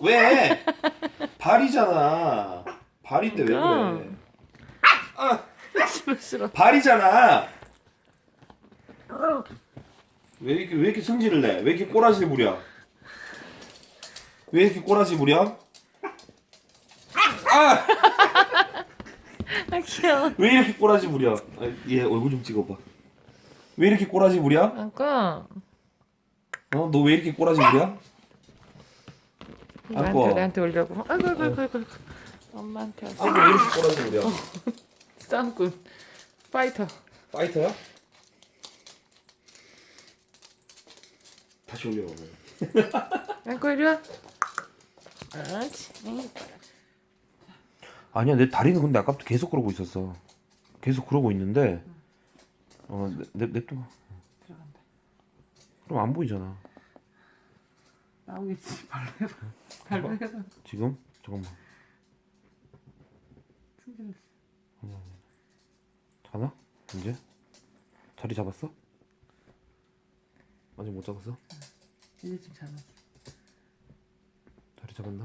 왜? 발이잖아. 발인데 왜 그래? 싫어 싫어. 발이잖아. 왜 이렇게 왜 이렇게 승질을 내? 왜 이렇게 꼬라지를 부려? 왜 이렇게 꼬라지 부려? 아 귀여워. 왜 이렇게 꼬라지 부려? 아, 얘 얼굴 좀 찍어봐. 왜 이렇게 꼬라지 부려? 아까 어, 너 왜 이렇게 꼬라지 부려? 나한테 오려고. 아이고 아이고 아이고 아이고. 엄마한테 왔어. 아, 왜 이렇게 꼬라지 부려? 싸움꾼. 파이터. 파이터야? 다시 올려. 아이고 이리 와. 아치. 아니야, 내 다리는 근데 아까부터 계속 그러고 있었어. 계속 그러고 있는데, 어, 내, 내, 냅둬. 그럼 안 보이잖아. 나오겠지. 발로 해봐. 발로 해봐. 지금? 잠깐만. 숨겨졌어. 하나? 이제? 자리 잡았어? 아직 못 잡았어? 이제 좀 잡았어. 자리 잡았나?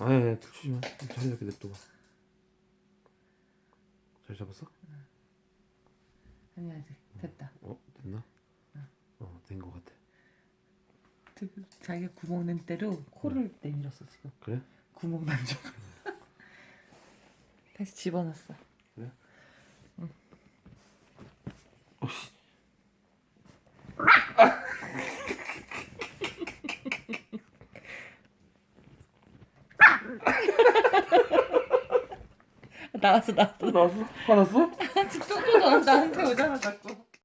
아예 풀치지 마. 자리 잡게 냅둬. 자리 잡았어? 아니 아직 됐다. 어? 됐나? 어, 된 거 같아. 자기가 구멍 낸 대로 코를 내밀었어 지금. 그래? 구멍 난 줄. 다시 집어넣었어. 나왔어 나왔어. 나왔어? 화났어? 또 줘. 나한테 오잖아 자꾸.